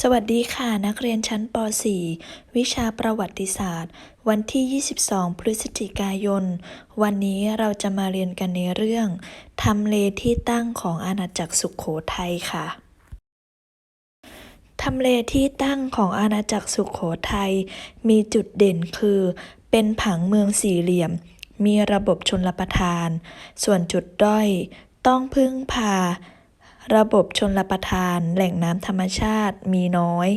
สวัสดีค่ะนักเรียนชั้นป .4 วิชาประวัติศาสตร์ วันที่ 22 พฤศจิกายน วันนี้เราจะมาเรียนกันในเรื่องทำเลที่ตั้งของอาณาจักรสุขโขทัยค่ะทำเลที่ตั้งของอาณาจักรสุขโขทัยมีจุดเด่นคือ เป็นผังเมืองสี่เหลี่ยม มีระบบชนลประทาน ส่วนจุดด้อย ต้องพึ่งพา ระบบชนลประทาน แหล่งน้ำธรรมชาติมีน้อย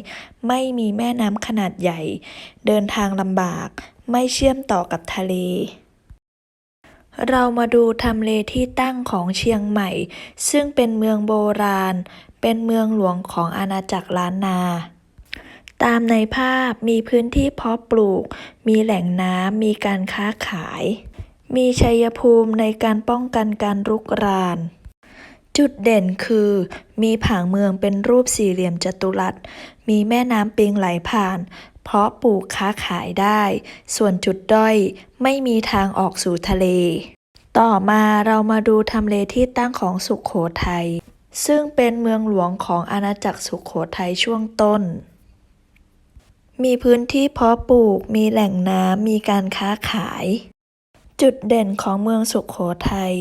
ไม่มีแม่น้ำขนาดใหญ่ เดินทางลำบาก ไม่เชื่อมต่อกับทะเล เรามาดูทำเลที่ตั้งของเชียงใหม่ ซึ่งเป็นเมืองโบราณ เป็นเมืองหลวงของอาณาจักรล้านนาตามในภาพมีพื้นที่เพาะปลูก มีแหล่งน้ำ มีการค้าขาย มีชัยภูมิในการป้องกันการรุกราน จุดเด่นคือ มีผังเมืองเป็นรูปสี่เหลี่ยมจัตุรัส มีแม่น้ำปิงไหลผ่าน เพราะปลูกค้าขายได้ ส่วนจุดด้อยไม่มีทางออกสู่ทะเล ต่อมาเรามาดูทำเลที่ตั้งของสุขโขทัย ซึ่งเป็นเมืองหลวงของอาณาจักรสุขโขทัยช่วงต้น มีพื้นที่เพาะปลูก มีแหล่งน้ำ มีการค้าขาย จุดเด่นของเมืองสุขโขทัย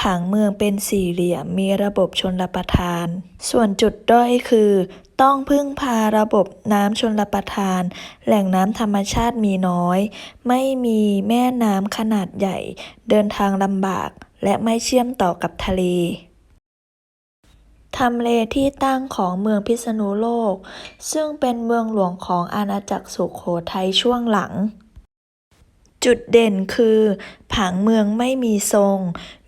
ผังเมืองเป็นสี่เหลี่ยมมีระบบชนลประทาน ส่วนจุดด้อยคือ ต้องพึ่งพาระบบน้ำชนลประทาน แหล่งน้ำธรรมชาติมีน้อย ไม่มีแม่น้ำขนาดใหญ่ เดินทางลำบาก และไม่เชื่อมต่อกับทะเลทำเลที่ตั้งของเมืองพิษณุโลก ซึ่งเป็นเมืองหลวงของอาณาจักรสุขโขทัยช่วงหลัง จุดเด่นคือ ผังเมืองไม่มีทรง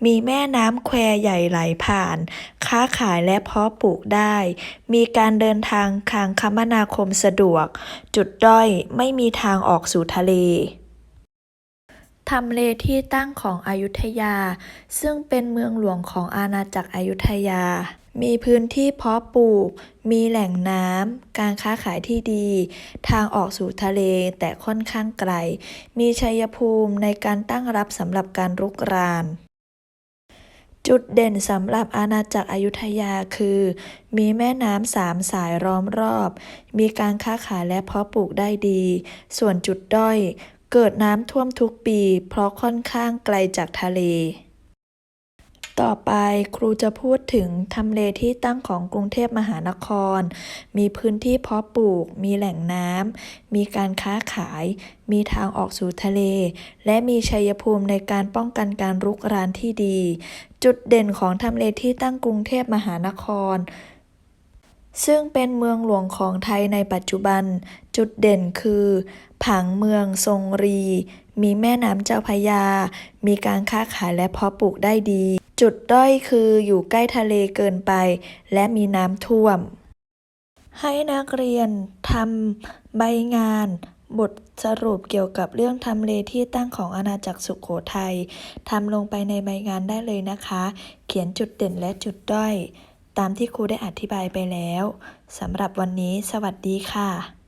มีแม่น้ำแควใหญ่ไหลผ่าน ค้าขายและเพาะปลูกได้ มีการเดินทางทางคมนาคมสะดวก จุดด้อยไม่มีทางออกสู่ทะเลทำเลที่ตั้งของอยุธยา ซึ่งเป็นเมืองหลวงของอาณาจักรอยุธยา มีพื้นที่เพาะปลูก มีแหล่งน้ำ การค้าขายที่ดี ทางออกสู่ทะเลแต่ค่อนข้างไกล มีชัยภูมิในการตั้งรับสำหรับการรุกราน จุดเด่นสำหรับอาณาจักรอยุธยาคือ มีแม่น้ำสามสายล้อมรอบ มีการค้าขายและเพาะปลูกได้ดี ส่วนจุดด้อย เกิดน้ำท่วมทุกปี เพราะค่อนข้างไกลจากทะเล ต่อไปครูจะพูดถึงทำเลที่ตั้งของกรุงเทพมหานคร มีพื้นที่เพาะปลูก มีแหล่งน้ำ มีการค้าขาย มีทางออกสู่ทะเล และมีชัยภูมิในการป้องกันการรุกรานที่ดี จุดเด่นของทำเลที่ตั้งกรุงเทพมหานคร ซึ่งเป็นเมืองหลวงของไทยในปัจจุบัน จุดเด่นคือ ผังเมืองทรงรี มีแม่น้ำเจ้าพยา มีการค้าขายและเพาะปลูกได้ดี จุดด้อยคืออยู่ใกล้ทะเลเกินไป และมีน้ำท่วม ให้นักเรียนทำใบงานบทสรุปเกี่ยวกับเรื่องทำเลที่ตั้งของอาณาจักรสุขโขทัยทำลงไปในใบงานได้เลยนะคะ เขียนจุดเด่นและจุดด้อย ตามที่ครูได้อธิบายไปแล้วสำหรับวันนี้สวัสดีค่ะ